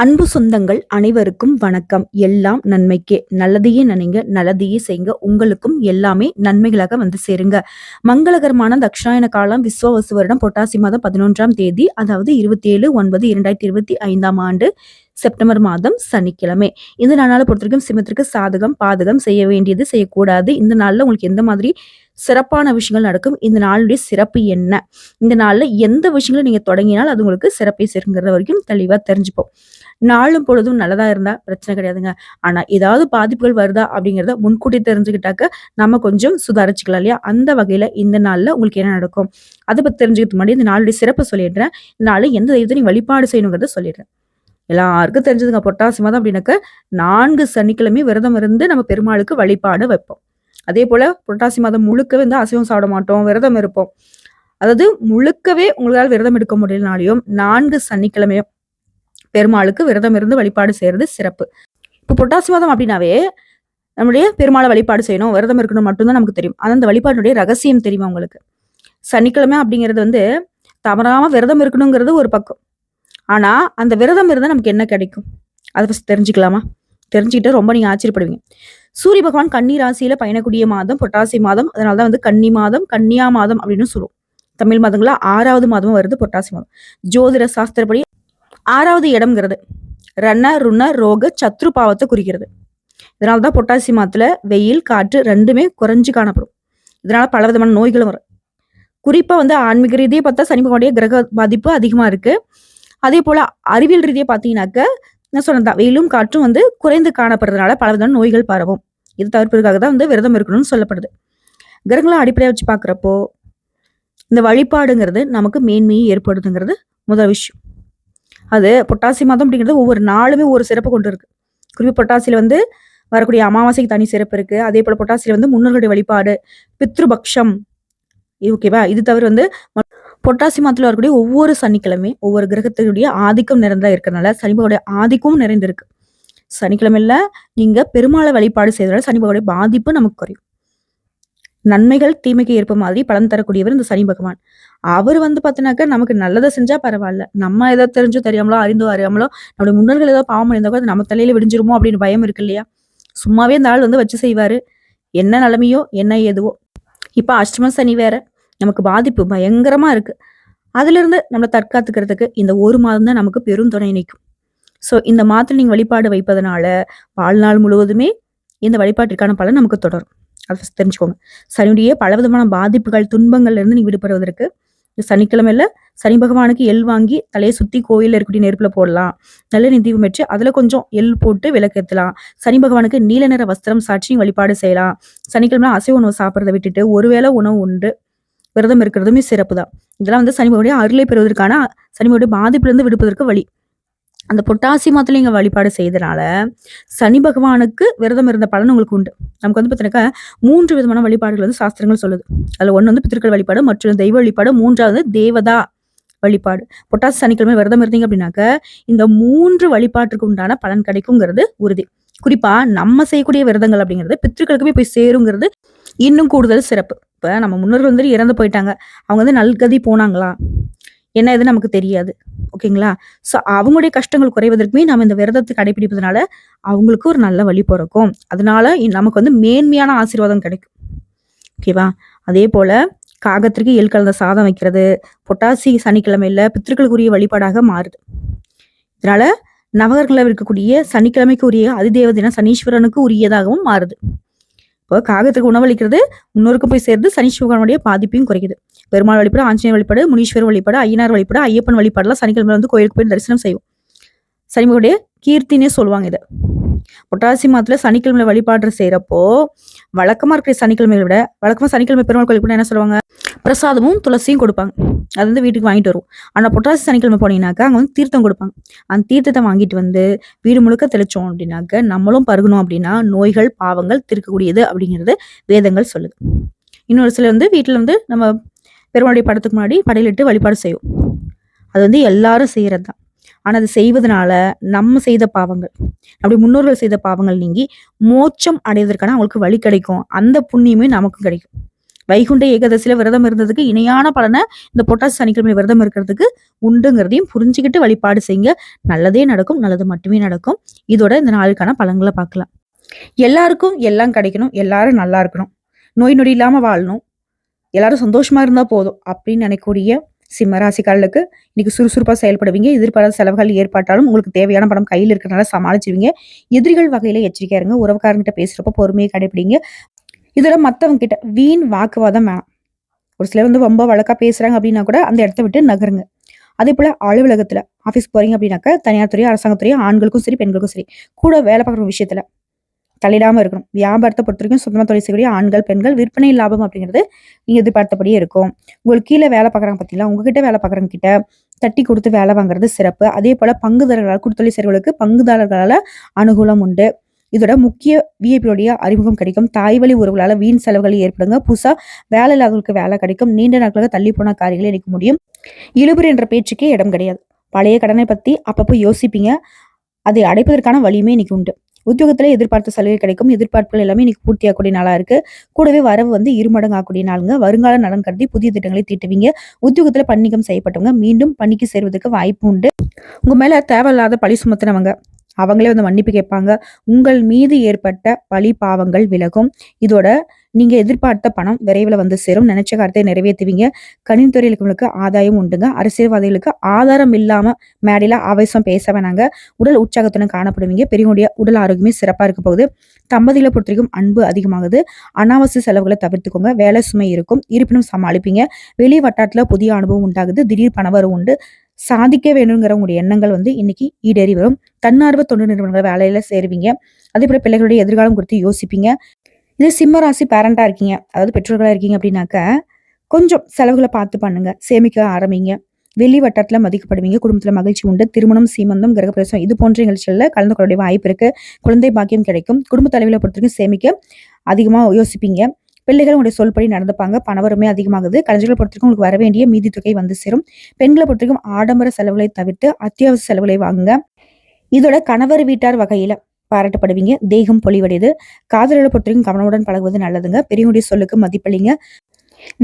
அன்பு சொந்தங்கள் அனைவருக்கும் வணக்கம். எல்லாம் நன்மைக்கே. நல்லதையே நினைங்க நல்லதையே செய்யுங்க. உங்களுக்கும் எல்லாமே நன்மைகளாக வந்து சேருங்க. மங்களகரமான தக்ஷாயன காலம் விஸ்வவசு வருடம் பொட்டாசி மாதம் பதினொன்றாம் தேதி அதாவது இருபத்தி ஏழு ஒன்பது இரண்டாயிரத்தி இருபத்தி ஐந்தாம் ஆண்டு செப்டம்பர் மாதம் சனிக்கிழமை. இந்த நாளால் பொறுத்த வரைக்கும் சிம்மத்திற்கு சாதகம் பாதகம் செய்ய வேண்டியது செய்யக்கூடாது. இந்த நாளில் உங்களுக்கு எந்த மாதிரி சிறப்பான விஷயங்கள் நடக்கும் இந்த நாளுடைய சிறப்பு என்ன? இந்த நாளில் எந்த விஷயங்களும் நீங்கள் தொடங்கினால் அது உங்களுக்கு சிறப்பை சேருங்கிறத வரைக்கும் தெளிவாக தெரிஞ்சுப்போம். நாளும் பொழுதும் நல்லதா இருந்தா பிரச்சனை கிடையாதுங்க. ஆனா ஏதாவது பாதிப்புகள் வருதா அப்படிங்கிறத முன்கூட்டி தெரிஞ்சுக்கிட்டாக்க நம்ம கொஞ்சம் சுதாரிச்சுக்கலாம் இல்லையா? அந்த வகையில இந்த நாள்ல உங்களுக்கு என்ன நடக்கும்? அதை பத்தி தெரிஞ்சுக்கிறதுக்கு முன்னாடி இந்த நாளுடைய சிறப்பு சொல்லிடுறேன். இந்த நாள் எந்த தெய்வத்தை வழிபாடு செய்யணுங்கிறத சொல்லிடுறேன். எல்லாருக்கும் தெரிஞ்சதுங்க. பொட்டாசி மாதம் அப்படின்னாக்க நான்கு சனிக்கிழமை விரதம் இருந்து நம்ம பெருமாளுக்கு வழிபாடு வைப்போம். அதே போல புரட்டாசி மாதம் முழுக்கவே வந்து அசைவம் சாப்பிட மாட்டோம் விரதம் இருப்போம். அதாவது முழுக்கவே உங்களால் விரதம் எடுக்க முடியலனாலையும் நான்கு சனிக்கிழமையும் பெருமாளுக்கு விரதம் இருந்து வழிபாடு செய்யறது சிறப்பு. இப்போ புரட்டாசி மாதம் அப்படின்னாவே நம்முடைய பெருமாளை வழிபாடு செய்யணும் விரதம் இருக்கணும் மட்டும்தான் நமக்கு தெரியும். ஆனால் அந்த வழிபாடுடைய ரகசியம் தெரியும் உங்களுக்கு? சனிக்கிழமை அப்படிங்கிறது வந்து தவறாம விரதம் இருக்கணுங்கிறது ஒரு பக்கம். ஆனா அந்த விரதம் இருந்தால் நமக்கு என்ன கிடைக்கும்? அதை ஃபஸ்ட் தெரிஞ்சுக்கலாமா? தெரிஞ்சுக்கிட்டு ரொம்ப நீங்க ஆச்சரியப்படுவீங்க. சூரிய பகவான் கன்னி ராசியில பயணக்கூடிய மாதம் பொட்டாசி மாதம். அதனாலதான் வந்து கன்னி மாதம் கன்னியா மாதம் அப்படின்னு சொல்லுவோம். தமிழ் மாதங்களா ஆறாவது மாதமும் வருது பொட்டாசி மாதம். ஜோதிட சாஸ்திரப்படி ஆறாவது இடம்ங்கிறது. ரண ருண ரோக சத்ரு பாவத்தை குறிக்கிறது. இதனால தான் பொட்டாசி மாத்துல வெயில் காற்று ரெண்டுமே குறைஞ்சு காணப்படும். இதனால பல விதமான நோய்களும் வரும். குறிப்பா வந்து ஆன்மீக ரீதியை பார்த்தா சனி பகவானுடைய கிரக பாதிப்பு அதிகமா இருக்கு. அதே போல அறிவியல் ரீதியை பார்த்தீங்கன்னாக்க நான் சொன்னதான் வெயிலும் காற்றும் வந்து குறைந்து காணப்படுறதுனால பல விதமான நோய்கள் பரவும். இது தவிர்ப்பதற்காக தான் வந்து விரதம் இருக்கணும்னு சொல்லப்படுது. கிரகங்களை அடிப்படையாக வச்சு பார்க்குறப்போ இந்த வழிபாடுங்கிறது நமக்கு மேன்மையை ஏற்படுதுங்கிறது முதல் விஷயம். அது பொட்டாசி மாதம் அப்படிங்கிறது ஒவ்வொரு நாளுமே ஒரு சிறப்பு கொண்டு இருக்கு. குறிப்பு பொட்டாசியில் வந்து வரக்கூடிய அமாவாசைக்கு தனி சிறப்பு இருக்கு. அதே போல பொட்டாசியில் வந்து முன்னோர்களுடைய வழிபாடு பித்ருபக்ஷம். ஓகேவா இது தவிர வந்து பொட்டாசி மாதத்தில் வரக்கூடிய ஒவ்வொரு சனிக்கிழமை ஒவ்வொரு கிரகத்தினுடைய ஆதிக்கம் நிறைந்ததாக இருக்கிறதுனால சனிபகோடைய ஆதிக்கமும் நிறைந்திருக்கு. சனிக்கிழமையில நீங்க பெருமாளை வழிபாடு செய்வதால சனிபகோடைய பாதிப்பு நமக்கு குறையும். நன்மைகள் தீமைக்கு ஏற்ப மாதிரி பலன் தரக்கூடியவர் இந்த சனி பகவான். அவர் வந்து பார்த்தீங்கன்னாக்கா நமக்கு நல்லதை செஞ்சா பரவாயில்ல. நம்ம ஏதோ தெரிஞ்சோ தெரியாமலோ அறிந்தோ அறியாமலோ நம்மளுடைய முன்னோர்கள் ஏதோ பாவம் இருந்தால் கூட நம்ம தலையில விடிஞ்சிருமோ அப்படின்னு பயம் இருக்கு இல்லையா? சும்மாவே இந்த ஆள் வந்து வச்சு செய்வாரு. என்ன நிலைமையோ என்ன ஏதுவோ. இப்போ அஷ்டம சனி வேற. நமக்கு பாதிப்பு பயங்கரமா இருக்கு. அதுல இருந்து நம்மளை தற்காத்துக்கிறதுக்கு இந்த ஒரு மாதம் தான் நமக்கு பெரும் துணை நிற்கும் ஸோ இந்த மாதத்தில் நீங்கள் வழிபாடு வைப்பதனால வாழ்நாள் முழுவதுமே இந்த வழிபாட்டிற்கான பலன் நமக்கு தொடரும். அதை first தெரிஞ்சுக்கோங்க. சனியுடைய பலவிதமான பாதிப்புகள் துன்பங்கள்ல இருந்து விடுபடுவதற்கு சனிக்கிழமையில சனி பகவானுக்கு எள் வாங்கி தலையை சுத்தி கோயில்ல இருக்கக்கூடிய நெருப்புல போடலாம். நல்ல தீபம் வச்சு அதுல கொஞ்சம் எள் போட்டு விளக்கேற்றலாம். சனி பகவானுக்கு நீல நிற வஸ்திரம் சாட்சி வழிபாடு செய்யலாம். சனிக்கிழமை அசைவ உணவு சாப்பிட்றத விட்டுட்டு ஒருவேளை உணவு உண்டு. விரதம் இருக்கிறதுமே சிறப்பு தான் இதெல்லாம் வந்து சனிபகனுடைய அருளை பெறுவதற்கான சனிபகனுடைய பாதிப்பிலிருந்து விடுப்பதற்கு வழி. அந்த பொட்டாசி மாதத்துல நீங்க வழிபாடு செய்தனால சனி பகவானுக்கு விரதம் இருந்த பலன் உங்களுக்கு உண்டு. நமக்கு வந்து பார்த்தீங்கன்னாக்கா மூன்று விதமான வழிபாடுகள் வந்து சாஸ்திரங்கள் சொல்லுது. அதுல ஒன்று வந்து பித்திருக்கள் வழிபாடு மற்றும் தெய்வ வழிபாடு மூன்றாவது தேவதா வழிபாடு. பொட்டாசி சனிக்கிழமை விரதம் இருந்தீங்க அப்படின்னாக்க இந்த மூன்று வழிபாட்டுக்கு உண்டான பலன் கிடைக்குங்கிறது உறுதி. குறிப்பா நம்ம செய்யக்கூடிய விரதங்கள் அப்படிங்கிறது பித்திருக்களுக்குமே போய் சேருங்கிறது இன்னும் கூடுதல் சிறப்பு. இப்ப நம்ம முன்னோர்கள் வந்து இறந்து போயிட்டாங்க. அவங்க வந்து நல்கதி போனாங்களா என்ன இது நமக்கு தெரியாது. ஓகேங்களா? ஸோ அவங்களுடைய கஷ்டங்கள் குறைவதற்குமே நம்ம இந்த விரதத்தை கடைபிடிப்பதனால அவங்களுக்கு ஒரு நல்ல வழி பிறக்கும். அதனால நமக்கு வந்து மேன்மையான ஆசீர்வாதம் கிடைக்கும். ஓகேவா? அதே போல காகத்திற்கு எல் கலந்த சாதம் வைக்கிறது பொட்டாசி சனிக்கிழமையில பித்திருக்களுக்குரிய வழிபாடாக மாறுது. இதனால நவகர்களில் இருக்கக்கூடிய சனிக்கிழமைக்கு உரிய அதிதேவதைனா சனீஸ்வரனுக்கு உரியதாகவும் மாறுது. இப்போ காகத்துக்கு உணவளிக்கிறது முன்னோருக்கு போய் சேர்ந்து சனீஸ்வரனுடைய பாதிப்பையும் குறைக்குது. பெருமாள் வழிபாடு ஆஞ்சநேயர் வழிபாடு முனீஸ்வரர் வழிபாடு ஐயனார் வழிபாடு ஐயப்பன் வழிபாடுலாம். சனிக்கிழமை வந்து கோயிலுக்கு போய் தரிசனம் செய்வோம். சனிமகுடைய கீர்த்தினே சொல்லுவாங்க இதை. பொட்டாசி மாதத்துல சனிக்கிழமை வழிபாடு செய்யறப்போ வழக்கமா இருக்கிற சனிக்கிழமைகளை விட வழக்கமா சனிக்கிழமை பெருமாள் கோயிலுக்கு என்ன சொல்லுவாங்க? பிரசாதமும் துளசியும் கொடுப்பாங்க. அது வந்து வீட்டுக்கு வாங்கிட்டு வரும் ஆனா பொட்டாசி சனிக்கிழமை போனீங்கன்னாக்கா அங்க வந்து தீர்த்தம் கொடுப்பாங்க. அந்த தீர்த்தத்தை வாங்கிட்டு வந்து வீடு முழுக்க தெளிச்சோம் அப்படின்னாக்க நம்மளும் பருகணும் அப்படின்னா நோய்கள் பாவங்கள் தீர்க்கக்கூடியது அப்படிங்கிறது வேதங்கள் சொல்லுது. இன்னொரு சில வந்து வீட்டில் வந்து நம்ம பெருமாளுடைய படத்துக்கு முன்னாடி படையிலிட்டு வழிபாடு செய்வோம். அது வந்து எல்லாரும் செய்கிறது தான் ஆனால் அது செய்வதனால நம்ம செய்த பாவங்கள் அப்படி முன்னோர்கள் செய்த பாவங்கள் நீங்கி மோட்சம் அடைவதற்கான அவங்களுக்கு வழி கிடைக்கும். அந்த புண்ணியமே நமக்கும் கிடைக்கும். வைகுண்ட ஏகாதசியில விரதம் இருந்ததுக்கு இணையான பலனை இந்த பொட்டாசி சனிக்கிழமை விரதம் இருக்கிறதுக்கு உண்டுங்கிறதையும் புரிஞ்சுக்கிட்டு வழிபாடு செய்யுங்க. நல்லதே நடக்கும் நல்லது மட்டுமே நடக்கும். இதோட இந்த நாளுக்கான பலன்களை பார்க்கலாம். எல்லாருக்கும் எல்லாம் கிடைக்கணும் எல்லாரும் நல்லா இருக்கணும். நோய் நொடி இல்லாம வாழணும். எல்லாரும் சந்தோஷமா இருந்தா போதும் அப்படின்னு நினைக்கக்கூடிய சிம்மராசிக்காரர்களுக்கு இன்னைக்கு சுறுசுறுப்பா செயல்படுவீங்க. எதிர்பாராத செலவுகள் ஏற்பட்டாலும் உங்களுக்கு தேவையான படம் கையில் இருக்கிறனால சமாளிச்சுவீங்க எதிரிகள் வகையில எச்சரிக்கையா இருங்க. உறவுக்காரங்கிட்ட பேசுறப்ப பொறுமையை கடைபிடிங்க. இதெல்லாம் மற்றவங்க கிட்ட வீண் வாக்குவாதம் வேணாம் ஒரு சிலர் வந்து ரொம்ப வழக்கா பேசுறாங்க அப்படின்னா கூட அந்த இடத்த விட்டு நகருங்க. அதே போல அலுவலகத்துல ஆஃபீஸ் போறீங்க அப்படின்னாக்க தனியார் துறை அரசாங்கத்துறையும் ஆண்களுக்கும் சரி பெண்களுக்கும் சரி கூட வேலை பார்க்குற விஷயத்துல தள்ளிடாமல் இருக்கணும். வியாபாரத்தை பொறுத்த வரைக்கும் சொந்தமாக தொழில் செய்யக்கூடிய ஆண்கள் பெண்கள் விற்பனை லாபம் அப்படிங்கிறது நீங்கள் எதிர்பார்த்தபடியே இருக்கும். உங்களுக்கு கீழே வேலை பார்க்குறாங்க பார்த்தீங்களா? உங்ககிட்ட வேலை பார்க்குறவங்க கிட்ட தட்டி கொடுத்து வேலை வாங்குறது சிறப்பு. அதே போல் பங்குதாரர்களால் கூட்டுத்தொழில் செய்வர்களுக்கு பங்குதாரர்களால் அனுகூலம் உண்டு. இதோட முக்கிய விஐபியோடைய அறிமுகம் கிடைக்கும். தாய் வழி உறவுகளால் வீண் செலவுகள் ஏற்படுங்க. புதுசாக வேலை இல்லாதவங்களுக்கு வேலை கிடைக்கும். நீண்ட நாட்களாக தள்ளி போன காரியங்களை இணைக்க முடியும். இழுபறி என்ற பேச்சுக்கே இடம் கிடையாது. பழைய கடனை பற்றி அப்பப்போ யோசிப்பீங்க. அதை அடைப்பதற்கான வழியுமே இன்னைக்கு உண்டு. உத்தியோகத்துல எதிர்பார்த்த சலுகை கிடைக்கும். எதிர்பார்ப்புகள் எல்லாமே இன்னைக்கு பூர்த்தியாகக்கூடிய நாளா இருக்கு. கூடவே வரவு வந்து இருமடங்கு ஆகக்கூடிய நாளுங்க. வருங்கால நலன் கருதி புதிய திட்டங்களை தீட்டுவீங்க. உத்தியோகத்துல பணிக்கம் செய்யப்பட்டவங்க மீண்டும் பணிக்கு சேர்வதற்கு வாய்ப்பு உண்டு. உங்க மேல தேவையில்லாத பழி சுமத்தினவங்க அவங்களே வந்து மன்னிப்பு கேட்பாங்க. உங்கள் மீது ஏற்பட்ட பழி பாவங்கள் விலகும். இதோட நீங்க எதிர்பார்த்த பணம் விரைவில் வந்து சேரும். நினைச்ச காரியத்தை நிறைவேற்றுவீங்க. கணினி துறையிலுக்கு ஆதாயம் உண்டுங்க. அரசியல்வாதிகளுக்கு ஆதாரம் இல்லாம மேடையில ஆவேசம் பேச வேணாங்க. உடல் உற்சாகத்துடன் காணப்படுவீங்க. பெரியவங்களுடைய உடல் ஆரோக்கியமே சிறப்பா இருக்க போகுது. தம்பதிகளை பொறுத்த வரைக்கும் அன்பு அதிகமாகுது. அனாவசிய செலவுகளை தவிர்த்துக்கோங்க. வேலை சுமை இருக்கும். இருப்பினும் சமாளிப்பீங்க. வெளி வட்டாரத்துல புதிய அனுபவம் உண்டாகுது. திடீர் பணவரம் உண்டு. சாதிக்க வேணுங்கிறவங்களுடைய எண்ணங்கள் வந்து இன்னைக்கு ஈடேறி வரும். தன்னார்வ தொண்டு நிறுவனங்கள் வேலையில சேருவீங்க. அதே போல பிள்ளைகளுடைய எதிர்காலம் குறித்து யோசிப்பீங்க. இது சிம்ம ராசி பேரண்டா இருக்கீங்க. அதாவது பெற்றோர்களா இருக்கீங்க அப்படின்னாக்க கொஞ்சம் செலவுகளை பார்த்து பண்ணுங்க. சேமிக்க ஆரம்பிங்க. வெளி வட்டத்தில் மதிக்கப்படுவீங்க. குடும்பத்துல மகிழ்ச்சி உண்டு. திருமணம் சீமந்தம் கிரகப்பிரவேசம் இது போன்ற நிகழ்ச்சிகள்ல கலந்து கொள்ளக்கூடிய வாய்ப்பு இருக்கு. குழந்தை பாக்கியம் கிடைக்கும். குடும்ப தலைவில பொறுத்தவரைக்கும் சேமிக்க அதிகமா யோசிப்பீங்க. பிள்ளைகள் உங்களுடைய சொல்படி நடந்துப்பாங்க. பணவருமே அதிகமாகுது. கலைஞர்களை பொறுத்தவரைக்கும் உங்களுக்கு வர வேண்டிய மீதி தொகை வந்து சேரும். பெண்களை பொறுத்தவரைக்கும் ஆடம்பர செலவுகளை தவிர்த்து அத்தியாவசிய செலவுகளை வாங்குங்க. இதோட கணவர் வீட்டார் வகையில பாராட்டப்படுவீங்க. தேகம் பொலிவடையுது காதலோட பொறுத்தவரைக்கும் கவனமுடன் பழகுவது நல்லதுங்க. பெரியவங்களுடைய சொல்லுக்கு மதிப்பளிங்க.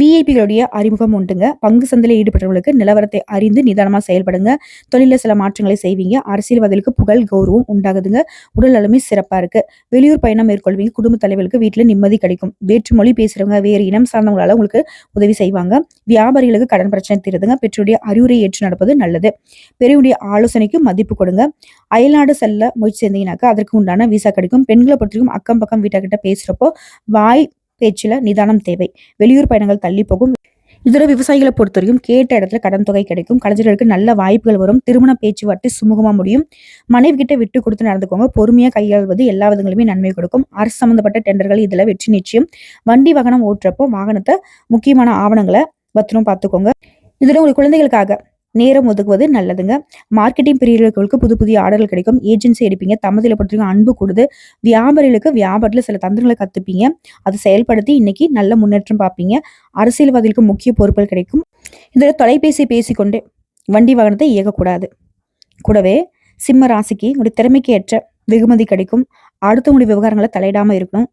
விஐபிகளுடைய அறிமுகம் உண்டுங்க. பங்கு சந்தையில் ஈடுபட்டவர்களுக்கு நிலவரத்தை அறிந்து நிதானமாக செயல்படுங்க. தொழிலில் சில மாற்றங்களை செய்வீங்க. அரசியல்வாதிகளுக்கு புகழ் கௌரவம் உண்டாகுதுங்க. உடல் நலமே சிறப்பாக இருக்கு. வெளியூர் பயணம் மேற்கொள்வீங்க. குடும்ப தலைவர்களுக்கு வீட்டில் நிம்மதி கிடைக்கும். வேற்று மொழி பேசுகிறவங்க வேறு இனம் சார்ந்தவங்களால உங்களுக்கு உதவி செய்வாங்க. வியாபாரிகளுக்கு கடன் பிரச்சனை தீருதுங்க. பெற்றோருடைய அறிவுரை ஏற்று நடப்பது நல்லது. பெரியவுடைய ஆலோசனைக்கு மதிப்பு கொடுங்க. அயல்நாடு செல்ல முயற்சி செய்தீங்கன்னாக்கா அதற்கு உண்டான விசா கிடைக்கும். பெண்களை பொறுத்தவரைக்கும் அக்கம் பக்கம் வீட்டை பேசுகிறப்போ வாய் பேச்சில் நிதானம் தேவை. வெளியூர் பயணங்கள் தள்ளி போகும். இதர விவசாயிகளை பொறுத்த வரைக்கும் கேட்ட இடத்துல கடன் தொகை கிடைக்கும். கலைஞர்களுக்கு நல்ல வாய்ப்புகள் வரும். திருமண பேச்சுவார்த்தை சுமூகமாக முடியும். மனைவி கிட்ட விட்டு கொடுத்து நடந்துக்கோங்க. பொறுமையாக கையாள்வது எல்லா விதங்களுமே நன்மை கொடுக்கும். அரசு சம்பந்தப்பட்ட டெண்டர்கள் இதில் வெற்றி நிச்சயம். வண்டி வாகனம் ஓட்டுறப்போ வாகனத்தை முக்கியமான ஆவணங்களை பத்திரம் பார்த்துக்கோங்க. இதில் உங்க குழந்தைகளுக்காக நேரம் ஒதுக்குவது நல்லதுங்க. மார்க்கெட்டிங் பிரியர்களுக்கு புது புதிய ஆர்டர்கள் கிடைக்கும். ஏஜென்சி எடுப்பீங்க. தமதியில் பொறுத்தவரைக்கும் அன்பு கொடுது. வியாபாரிகளுக்கு வியாபாரத்தில் சில தந்திரங்களை கற்றுப்பீங்க அதை செயல்படுத்தி இன்னைக்கு நல்ல முன்னேற்றம் பார்ப்பீங்க. அரசியல்வாதிகளுக்கு முக்கிய பொறுப்புகள் கிடைக்கும். இதில் தொலைபேசி பேசிக்கொண்டு வண்டி வாகனத்தை இயக்கக்கூடாது. கூடவே சிம்ம ராசிக்கு உங்களுடைய திறமைக்கு ஏற்ற வெகுமதி கிடைக்கும். அடுத்தவங்களுடைய விவகாரங்களை தலையிடாமல் இருக்கணும்.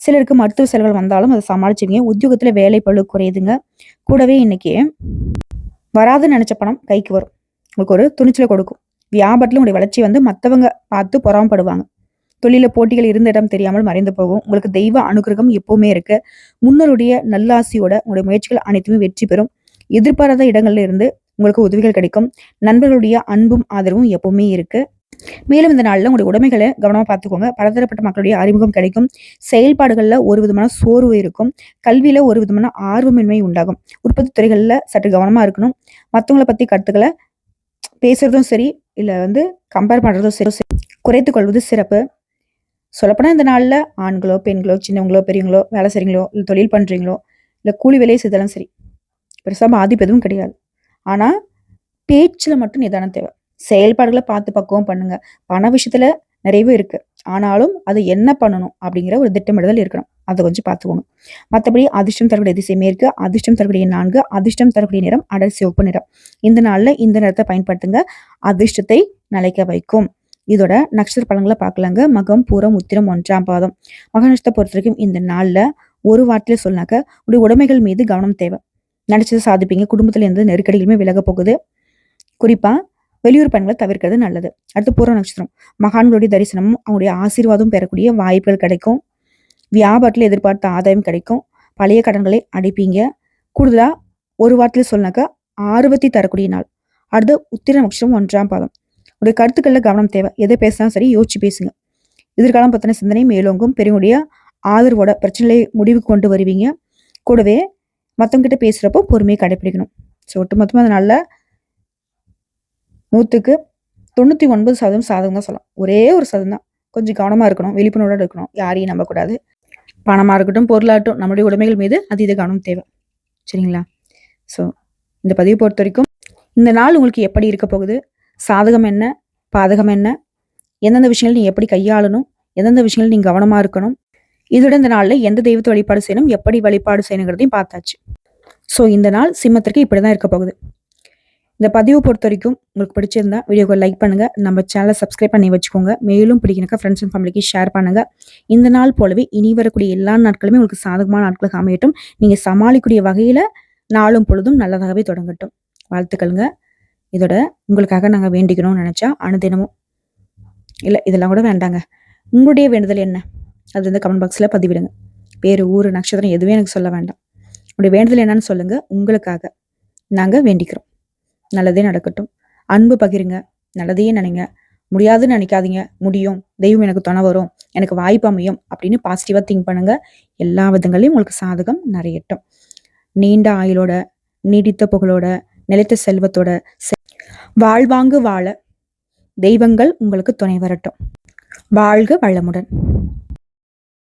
சிலருக்கு மருத்துவ செலவுகள் வந்தாலும் அதை சமாளிச்சுவீங்க உத்தியோகத்தில் வேலை பழு குறையுதுங்க. கூடவே இன்னைக்கு வராதுன்னு நினைச்ச பணம் கைக்கு வரும். உங்களுக்கு ஒரு துணிச்சலை கொடுக்கும். வியாபாரத்தில் உங்களுடைய வளர்ச்சி வந்து மற்றவங்க பார்த்து பொறாமப்படுவாங்க. தொழில போட்டிகள் இருந்த இடம் தெரியாமல் மறைந்து போகும். உங்களுக்கு தெய்வ அனுகிரகம் எப்பவுமே இருக்கு. முன்னருடைய நல்லாசியோட உங்களுடைய முயற்சிகள் அனைத்துமே வெற்றி பெறும். எதிர்பாராத இடங்கள்ல இருந்து உங்களுக்கு உதவிகள் கிடைக்கும். நண்பர்களுடைய அன்பும் ஆதரவும் எப்பவுமே இருக்கு. மேலும் இந்த நாளில் உங்களுடைய உடைமைகளை கவனமாக பார்த்துக்கோங்க. பலதரப்பட்ட மக்களுடைய அறிமுகம் கிடைக்கும். செயல்பாடுகளில் ஒரு விதமான சோர்வு இருக்கும். கல்வியில் ஒரு விதமான ஆர்வமின்மை உண்டாகும். உற்பத்தி துறைகளில் சற்று கவனமாக இருக்கணும். மற்றவங்களை பற்றி கருத்துக்களை பேசுறதும் சரி இல்லை வந்து கம்பேர் பண்ணுறதும் சரி குறைத்து கொள்வது சிறப்பு. சொல்லப்போனால் இந்த நாளில் ஆண்களோ பெண்களோ சின்னவங்களோ பெரியவங்களோ வேலை செய்கிறீங்களோ இல்லை தொழில் பண்ணுறீங்களோ இல்லை கூலி வேலையை செய்தாலும் சரி பெருசாக பாதிப்பு எதுவும் கிடையாது. ஆனால் பேச்சில் மட்டும் நிதானம் தேவை. செயல்பாடுகளை பார்த்து பக்குவம் பண்ணுங்க. பண விஷயத்துல நிறையவே இருக்கு. ஆனாலும் அது என்ன பண்ணணும் அப்படிங்கிற ஒரு திட்டமிடுதல் இருக்கணும். அதை கொஞ்சம் பார்த்துக்கோங்க. மற்றபடி அதிர்ஷ்டம் தரக்கூடிய திசை மேற்கு அதிர்ஷ்டம் தரக்கூடிய நான்கு அதிர்ஷ்டம் தரக்கூடிய நிறம் அடல் சிவப்பு நிறம். இந்த நாளில் இந்த நிறத்தை பயன்படுத்துங்க. அதிர்ஷ்டத்தை நிலைக்க வைக்கும். இதோட நட்சத்திர பழங்களை பார்க்கலாங்க. மகம் பூரம் உத்திரம் ஒன்றாம் பாதம். மக நட்சத்திரத்தை பொறுத்த வரைக்கும் இந்த நாளில் ஒரு வார்த்தையில சொன்னாக்க உடைய உடைமைகள் மீது கவனம் தேவை. நினைச்சது சாதிப்பீங்க. குடும்பத்துல இருந்து நெருக்கடிகளுமே விலக போகுது. குறிப்பா வெளியூர் பயணங்களை தவிர்க்கிறது நல்லது. அடுத்து பூர்வ நட்சத்திரம். மகான்களுடைய தரிசனமும் அவங்களுடைய ஆசீர்வாதம் பெறக்கூடிய வாய்ப்புகள் கிடைக்கும். வியாபாரத்தில் எதிர்பார்த்த ஆதாயம் கிடைக்கும். பழைய கடன்களை அடைப்பீங்க. கூடுதலாக ஒரு வாரத்தில் சொன்னாக்க ஆர்வத்தை தரக்கூடிய நாள். அடுத்து உத்திர நட்சத்திரம் ஒன்றாம் பாதம். உடைய கருத்துக்களில் கவனம் தேவை. எதை பேசினாலும் சரி யோசிச்சு பேசுங்க. எதிர்காலம் பத்தின சிந்தனை மேலோங்கும். பெரியவங்களுடைய ஆதரவோட பிரச்சனையை முடிவுக்கு கொண்டு வருவீங்க. கூடவே மற்றவங்கிட்ட பேசுகிறப்போ பொறுமையை கடைபிடிக்கணும் ஸோ ஒட்டுமொத்தமாக அதனால நூற்றுக்கு தொண்ணூற்றி ஒன்பது சதவீதம் சாதகம் தான் சொல்லலாம். ஒரே ஒரு சதம் தான். கொஞ்சம் கவனமாக இருக்கணும் விழிப்புணர்வோடு இருக்கணும். யாரையும் நம்பக்கூடாது. பணமாக இருக்கட்டும் பொருளாகட்டும் நம்மளுடைய உடைமைகள் மீது அதீத கவனம் தேவை. சரிங்களா? ஸோ இந்த பதிவு பொறுத்த வரைக்கும் இந்த நாள் உங்களுக்கு எப்படி இருக்க போகுது? சாதகம் என்ன? பாதகம் என்ன? எந்தெந்த விஷயங்கள் நீ எப்படி கையாளணும்? எந்தெந்த விஷயங்கள் நீங்கள் கவனமாக இருக்கணும்? இதோட இந்த நாளில் எந்த தெய்வத்தை வழிபாடு செய்யணும்? எப்படி வழிபாடு செய்யணுங்கிறதையும் பார்த்தாச்சு. ஸோ இந்த நாள் சிம்மத்திற்கு இப்படிதான் இருக்க போகுது. இந்த பதிவு பொறுத்த வரைக்கும் உங்களுக்கு பிடிச்சிருந்தா வீடியோக்கு லைக் பண்ணுங்க. நம்ம சேனலை சப்ஸ்கிரைப் பண்ணி வச்சுக்கோங்க. மேலும் பிடிக்கணுக்கா ஃப்ரெண்ட்ஸ் அண்ட் ஃபேமிலிக்கு ஷேர் பண்ணுங்க. இந்த நாள் போலவே இனி வரக்கூடிய எல்லா நாட்களுமே உங்களுக்கு சாதகமான நாட்களுக்கு அமையட்டும். நீங்கள் சமாளிக்கக்கூடிய வகையில் நாளும் பொழுதும் நல்லதாகவே தொடங்கட்டும். வாழ்த்துக்கள்ங்க. இதோட உங்களுக்காக நாங்கள் வேண்டிக்கணும்னு நினச்சா அனுதினமும் இல்லை இதெல்லாம் கூட வேண்டாங்க. உங்களுடைய வேண்டுதல் என்ன? அது வந்து கமெண்ட் பாக்ஸில் பதிவிடுங்க. பேர் ஊர் நட்சத்திரம் எதுவுமே எனக்கு சொல்ல வேண்டாம். உங்களுடைய வேண்டுதல் என்னன்னு சொல்லுங்கள் உங்களுக்காக நாங்கள் வேண்டிக்கிறோம். நல்லதே நடக்கட்டும். அன்பு பகிருங்க. நல்லதையே நினைங்க. முடியாதுன்னு நினைக்காதீங்க. முடியும். தெய்வம் எனக்கு துணை வரும். எனக்கு வாய்ப்பு அமையும் அப்படின்னு பாசிட்டிவாக திங்க் பண்ணுங்க. எல்லா விதங்களையும் உங்களுக்கு சாதகம் நிறையட்டும். நீண்ட ஆயுளோட நீடித்த புகழோட நிலைத்த செல்வத்தோட வாழ்வாங்கு வாழ தெய்வங்கள் உங்களுக்கு துணை வரட்டும். வாழ்க வளமுடன்.